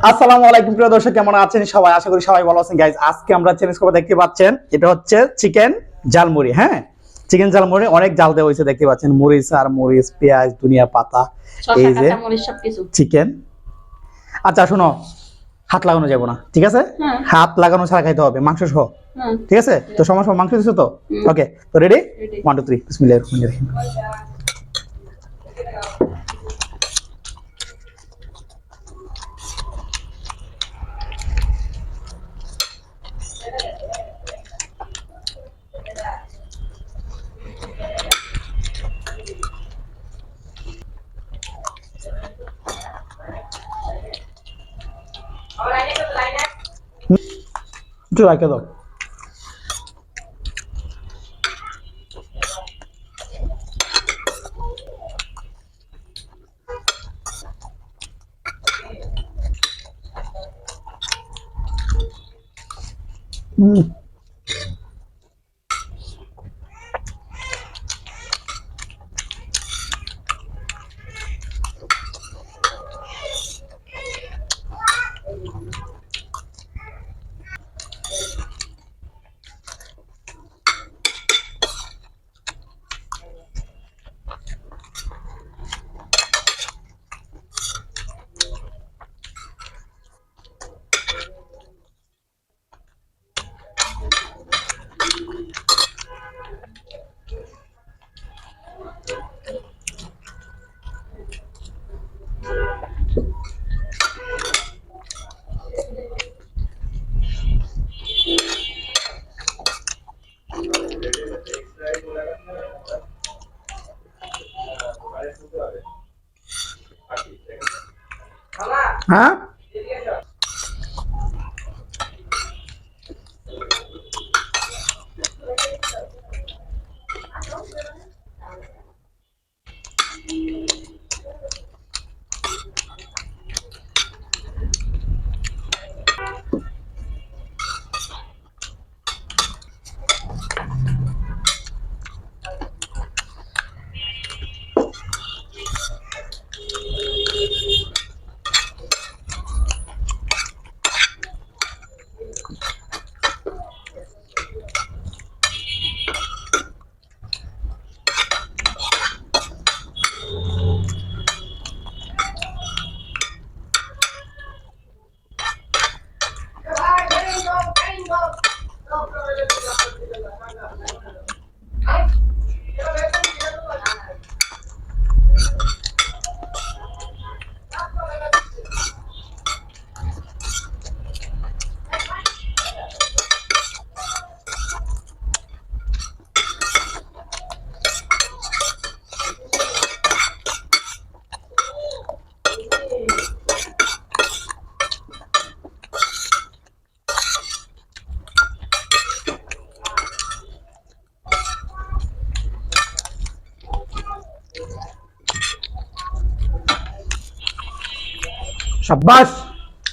আসসালামু আলাইকুম প্রিয় দর্শক কেমন আছেন সবাই? আশা করি সবাই ভালো আছেন। গাইজ আজকে আমরা চ্যালেঞ্জ করব দেখতে পাচ্ছেন এটা হচ্ছে চিকেন জালমুড়ি হ্যাঁ? চিকেন জালমুড়ি অনেক জাল দেওয়া হয়েছে দেখতে পাচ্ছেন। মরিচ আর মরিচ পেঁয়াজ দুনিয়া পাতা এই যে চিকেন আচ্ছা শোনো হাত লাগানো যাব না ঠিক আছে? হ্যাঁ। হাত লাগানো ছাড়া খাইতে হবে মাংস সহ হ্যাঁ। ঠিক আছে? তো সময় সময় মাংস দিছো তো? ওকে তো রেডি ওয়ান টু থ্রি বিসমিল্লাহির রহমানির রহিম। একটু রাখে দাও। হুম। হ্যাঁ সাব্বাস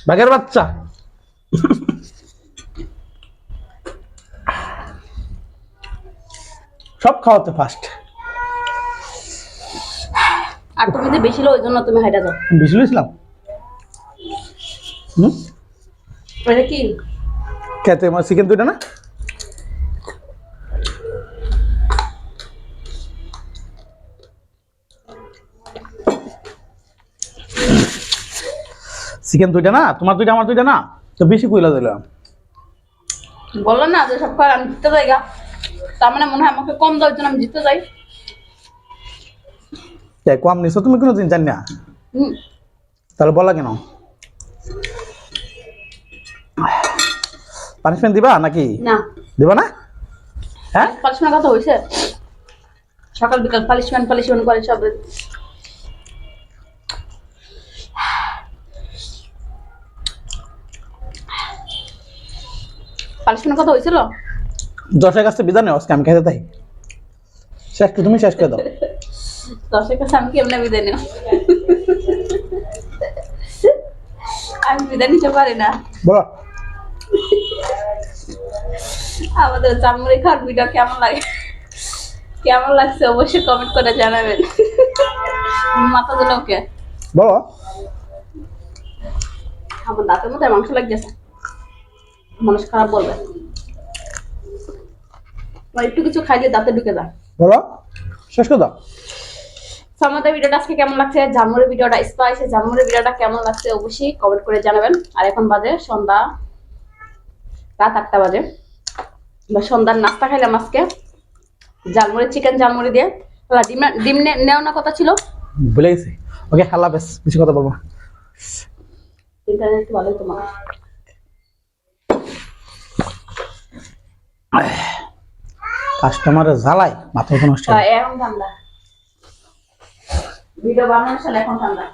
বাঘের বাচ্চা। সব খাওয়াতে ফার্স্ট আর তুমি যে বেশি ওই জন্য তুমি হাইটা যাও বিশুল ইসলাম হুম? এটা কি? খেতে আমার চিকেন দুইটা না? চিকেন দুইটা না তোমার দুইটা আমার দুইটা না তো বেশি কইলা দিলাম বলল না যে সব খাবার আমি জিততে যাই গা। তার মানে মনে হয় আমাকে কম দেওয়ার জন্য আমি জিততে যাই। কম নিছো? তুমি কোনো দিন জানি না। তাহলে বলা কেন? পানিশমেন্ট দিবা নাকি? না। দিবা না? হ্যাঁ? পালিশমেন্ট কথা হয়েছে সকাল বিকাল পালিশমেন্ট পালিশমেন্ট করে সব। পালিশমেন্ট কথা হয়েছিল? দশের কাছে বিদায় নেই আজকে আমি খেতে তাই শেষ তুমি শেষ করে দাও। দশের কাছে আমি কেমনে বিদায় নেব? আমি বিদায় নিতে পারি না। বলো। আমাদের চামড়ি খাওয়ার ভিডিও কেমন লাগে? কেমন লাগছে অবশ্যই কমেন্ট করে জানাবেন। মাথা দিল ওকে বলো। আমার দাঁতের মধ্যে মাংস লাগতেছে মানুষ খারাপ বলবে। একটু কিছু খাইলে দাঁতে ঢুকে যায়। বলো শেষ কথা? তো আমাদের ভিডিওটা আজকে কেমন লাগছে? জামুরের ভিডিওটা স্পাইসি জামুরের ভিডিওটা কেমন লাগছে অবশ্যই কমেন্ট করে জানাবেন। আর এখন বাজে সন্ধ্যা রাত আটটা বাজে। বা সন্ধ্যার নাস্তা খাইলাম আজকে। জালমুড়ি চিকেন জালমুড়ি দিয়ে। ডিম ডিম নে- নেওয়া না কথা ছিল। ভুলে গেছি। ওকে হাফেজ বেশি কথা বলব ইন্টারনেট ভালোই তোমার। কাস্টমারের জ্বালায় মাথায় কোনো ভিডিও বানানোর এখন ঠান্ডা।